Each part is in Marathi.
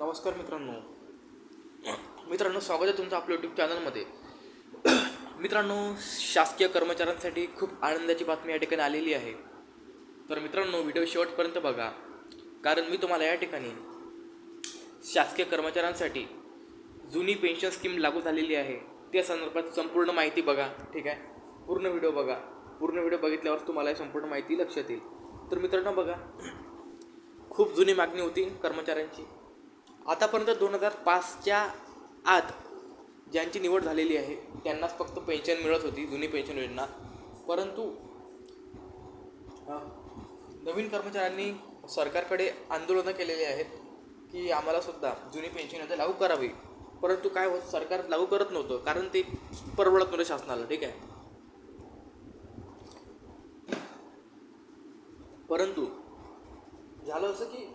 नमस्कार मित्रांनो. मित्रांनो स्वागत आहे तुमचं आपल्या यूट्यूब चॅनलमध्ये मित्रांनो शासकीय कर्मचाऱ्यांसाठी खूप आनंदाची बातमी या ठिकाणी आलेली आहे. तर मित्रांनो व्हिडिओ शेवटपर्यंत बघा. कारण मी तुम्हाला या ठिकाणी शासकीय कर्मचाऱ्यांसाठी जुनी पेन्शन स्कीम लागू झालेली आहे. त्या संदर्भात संपूर्ण माहिती बघा. ठीक आहे? पूर्ण व्हिडिओ बघा. पूर्ण व्हिडिओ बघितल्यावर तुम्हाला संपूर्ण माहिती लक्षात येईल. तर मित्रांनो बघा. खूप जुनी मागणी होती कर्मचाऱ्यांची. आतापर्यंत दोन हजार पाचच्या आत ज्यांची निवड झालेली आहे त्यांनाच फक्त पेन्शन मिळत होती जुनी पेन्शन योजना. परंतु नवीन कर्मचाऱ्यांनी सरकारकडे आंदोलनं केलेली आहेत की आम्हाला सुद्धा जुनी पेन्शन योजना लागू करावी. परंतु काय होत सरकार लागू करत नव्हतं कारण ते परवडत नव्हतं शासनाला ठीक आहे? परंतु झालं असं की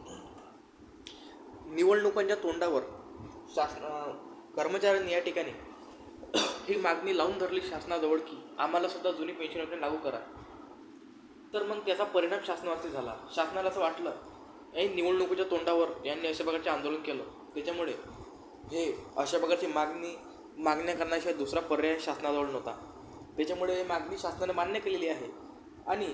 निवडणुकांच्या तोंडावर शासन कर्मचाऱ्यांनी या ठिकाणी ही मागणी लावून धरली शासनाजवळ की आम्हाला सुद्धा जुनी पेन्शन योजना लागू करा. तर मग त्याचा परिणाम शासनावरती झाला. शासनाला असं वाटलं हे निवडणुकीच्या तोंडावर यांनी अशा प्रकारचे आंदोलन केलं. त्याच्यामुळे हे अशा प्रकारची मागणी मागण्या करण्याशिवाय दुसरा पर्याय शासनाजवळ नव्हता. त्याच्यामुळे ही मागणी शासनाने मान्य केलेली आहे. आणि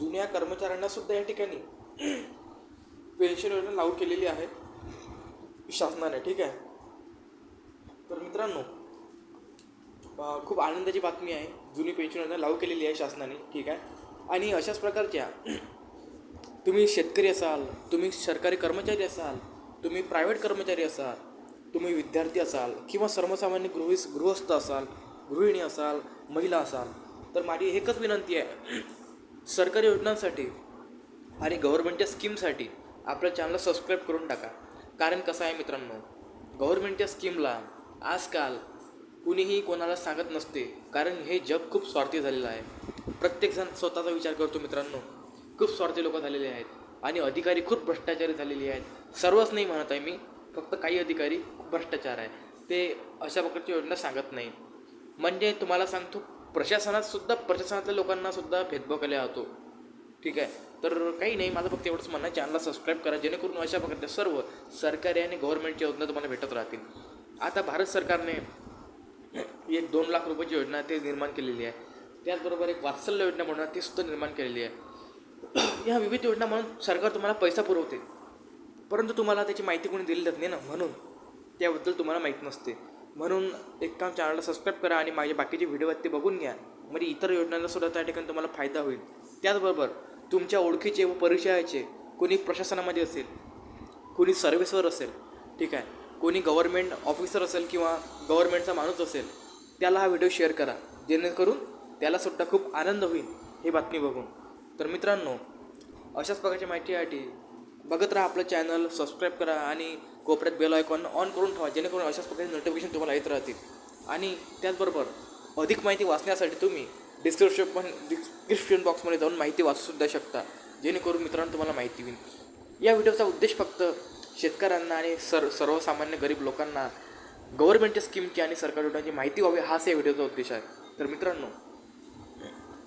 जुन्या कर्मचाऱ्यांना सुद्धा या ठिकाणी पेन्शन योजना लागू केलेली आहे. शासनाने ठीक आहे? तर मित्रांनो खूप आनंदाची बातमी आहे. जुनी पेन्शन योजना लागू केलेली आहे शासनाने ठीक आहे? आणि अशाच प्रकारच्या तुम्ही शेतकरी असाल तुम्ही सरकारी कर्मचारी असाल तुम्ही प्रायव्हेट कर्मचारी असाल तुम्ही विद्यार्थी असाल किंवा सर्वसामान्य गृहिस गृहस्थ असाल गृहिणी असाल महिला असाल तर माझी एकच विनंती आहे सरकारी योजनांसाठी आणि गव्हर्नमेंटच्या स्कीमसाठी आपल्या चॅनलला सबस्क्राईब करून टाका. कारण कसं आहे मित्रांनो गव्हर्नमेंटच्या स्कीमला आजकाल कुणीही कोणाला सांगत नसते. कारण हे जग खूप स्वार्थी झालेलं आहे. प्रत्येकजण स्वतःचा विचार करतो मित्रांनो. खूप स्वार्थी लोक झालेले आहेत. आणि अधिकारी खूप भ्रष्टाचारी झालेले आहेत. सर्वच नाही म्हणत आहे मी. फक्त काही अधिकारी खूप भ्रष्टाचार आहे. ते अशा प्रकारची योजना सांगत नाही. म्हणजे तुम्हाला सांगतो प्रशासनात सुद्धा प्रशासनातल्या लोकांना सुद्धा भेदभाव केला जातो ठीक आहे? तर काही नाही माझं फक्त एवढंच म्हणणं आहे चॅनलला सबस्क्राईब करा जेणेकरून अशा प्रकारच्या सर्व सरकारी आणि गव्हर्नमेंटच्या योजना तुम्हाला भेटत राहतील. आता भारत सरकारने एक दोन लाख रुपयाची योजना ते निर्माण केलेली आहे. त्याचबरोबर एक वात्सल्य योजना म्हणून ती सुद्धा निर्माण केलेली आहे. या विविध योजना म्हणून सरकार तुम्हाला पैसा पुरवते. परंतु तुम्हाला त्याची माहिती कोणी दिली जात नाही ना म्हणून. त्याबद्दल तुम्हाला माहीत नसते. म्हणून एक काम चॅनलला सबस्क्राईब करा आणि माझे बाकीचे व्हिडिओ आहेत ते बघून घ्या. म्हणजे इतर योजनांना सुद्धा त्या ठिकाणी तुम्हाला फायदा होईल. त्याचबरोबर तुमच्या ओळखीचे व परिचयाचे कोणी प्रशासनामध्ये असेल कोणी सर्व्हिसवर असेल ठीक आहे कोणी गव्हर्मेंट ऑफिसर असेल किंवा गव्हर्मेंटचा माणूस असेल त्याला हा व्हिडिओ शेअर करा. जेणेकरून त्याला सुद्धा खूप आनंद होईल ही बातमी बघून. तर मित्रांनो अशाच प्रकारच्या माहितीसाठी बघत राहा आपलं चॅनल सबस्क्राईब करा आणि कोपऱ्यात बेल आयकॉन ऑन करून ठेवा जेणेकरून अशाच प्रकारचे नोटिफिकेशन तुम्हाला येत राहतील. आणि त्याचबरोबर अधिक माहिती वाचण्यासाठी तुम्ही डिस्क्रिप्शन पण डिस्क्रिप्शन बॉक्समध्ये जाऊन माहिती वाचूसुद्धा शकता. जेणेकरून मित्रांनो तुम्हाला माहिती होईल. या व्हिडिओचा उद्देश फक्त शेतकऱ्यांना आणि सर सर्वसामान्य गरीब लोकांना गव्हर्नमेंटच्या स्कीमची आणि सरकारी योजनांची माहिती व्हावी हाच या व्हिडिओचा उद्देश आहे. तर मित्रांनो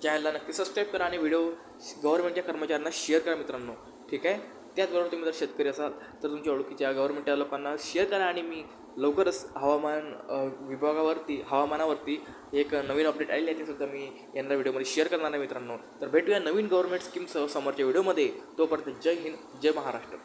चॅनलला नक्की सबस्क्राईब करा आणि व्हिडिओ गव्हर्नमेंटच्या कर्मचाऱ्यांना शेअर करा मित्रांनो. ठीक आहे? त्याचबरोबर तुम्ही जर शेतकरी असाल तर तुमच्या ओळखीच्या गव्हर्मेंटच्या लोकांना शेअर करा आणि मी लवकरच हवामान विभागावरती हवामानावरती एक नवीन अपडेट आलेली आहे तेसुद्धा मी येणाऱ्या व्हिडिओमध्ये शेअर करणार आहे मित्रांनो. तर भेटूया नवीन गव्हर्नमेंट स्कीमसह समोरच्या व्हिडिओमध्ये तोपर्यंत जय हिंद जय महाराष्ट्र.